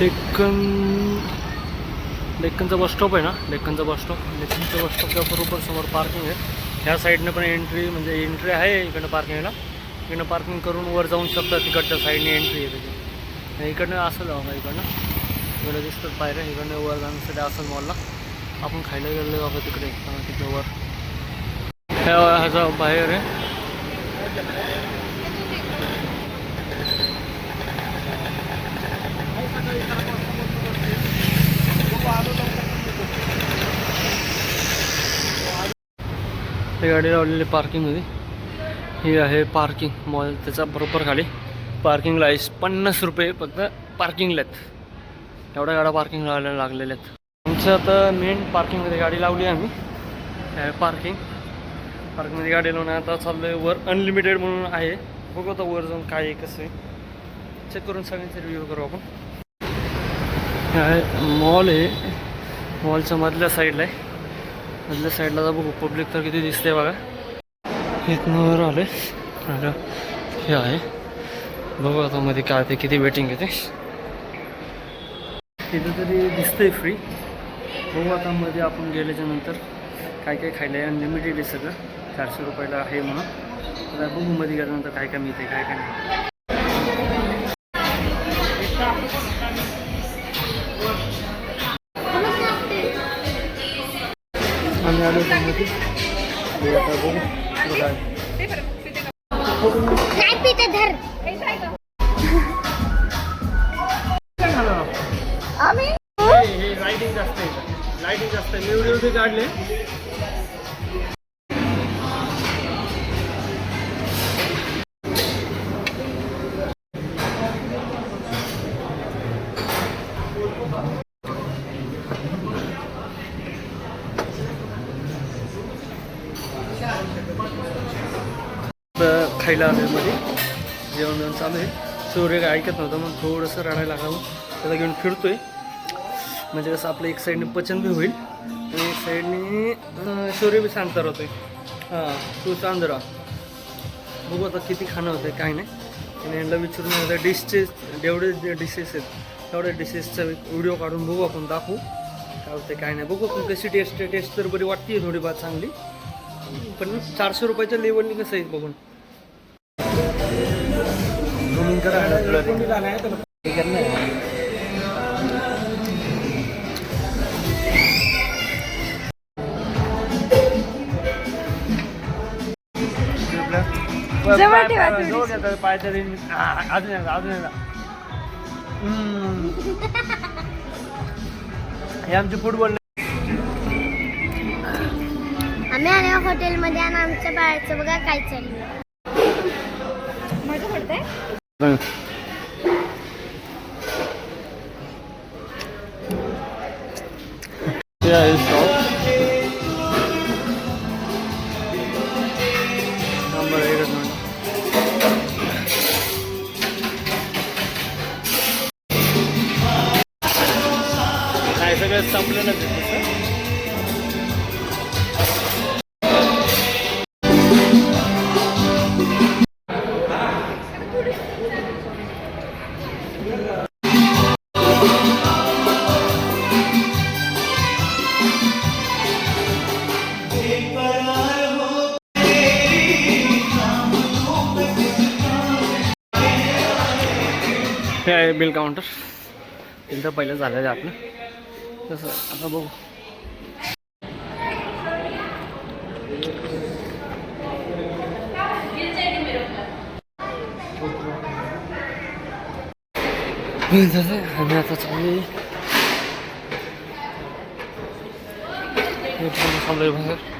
Deccan डेक्कनचा bus stop आहे ना? डेक्कनचा bus stop डेक्कनच्या बस स्टॉपच्या बरोबर समोर पार्किंग आहे. ह्या साईडनं पण एंट्री म्हणजे एंट्री आहे इकडनं पार्किंगला इकडनं पार्किंग करून वर जाऊन शकतात तिकडच्या साईडने एंट्री आहे त्याची इकडनं असं जाऊ का इकडनं. इकडं दिसतात पायऱ्या इकडनं वर जाण्यासाठी असं मॉलला आपण खायला गेलो बाबा तिकडे अं, तिकडे वर. ह्या ह्याचा बाहेर आहे. ही गाडी लावलेली पार्किंगमध्ये. ही आहे पार्किंग मॉल त्याचा बरोबर खाली. पार्किंगला आहे पन्नास रुपये फक्त पार्किंगला आहेत. एवढ्या गाड्या पार्किंग लावायला लागलेल्या आहेत. आमचं आता मेन पार्किंगमध्ये गाडी लावली आम्ही. पार्किंग पार्किंगमध्ये गाडी लावून आता चाललो आहे वर अनलिमिटेड म्हणून आहे. बघू आता वर जाऊन काय आहे कसं आहे. चेक करून सगळ्यांचा रिव्ह्यू करू आपण. आहे मॉल आहे. मॉलच्या मधल्या साईडला आहे. मधल्या साईडला जा बघू. पब्लिक तर किती दिसते बघा. इथनं वर आले. आणि हे आहे. बघू आता मध्ये काय ते किती वेटिंग येते तिथं तरी दिसतंय फ्री बघू आता मध्ये आपण गेल्याच्यानंतर काय काय खायला आहे. अनलिमिटेड आहे सगळं. चारशे रुपयाला आहे म्हणून. आता बघू मध्ये गेल्यानंतर काय काय मिळते काय काय नाही. आलो त्यामध्ये हे आता बघू पुढं काय पिते धर. आम्ही हे हे लाईटिंग जास्त आहे. लाईटिंग बी काढले खायला आलोयमध्ये. जेवण जेवण चालू आहे. सूर्य काय ऐकत नव्हतं मग थोडंसं रडायला लागावं त्याला घेऊन फिरतोय. म्हणजे कसं आपलं एक साईडने पचन बी होईल. आणि एक साईडने सूर्य बी शांत राहतोय. हां तू चांद राहा. बघू आता किती खाणं होतं काय नाही. आणि यांना विचारून आता डिशचे जेवढे जे डिशेस आहेत तेवढ्या डिशेसचा व्हिडिओ काढून बघू आपण दाखवू. काय होते काय नाही. बघू आपण कशी टेस्ट टेस्ट तर बरी वाटते थोडीफार चांगली. पण चारशे रुपयाच्या लेवलनी कसं आहे बघून. जवळ ठेवा अजून एकदा अजून एकदा. हम्म. हे आमचे फुटबॉल आम्ही आल्या हॉटेलमध्ये आणि आमच्या बाळाचं बघा काय चाललं पडतंय ते आहे स्टॉप नंबर एकच मिनिट काय सगळं संपलेलंच आहे तसं. हे आहे बिल काउंटर. बिल पहिलं झालेलं आहे आपलं. तसं आता बघू. तसं आम्ही आता चालू आहे हे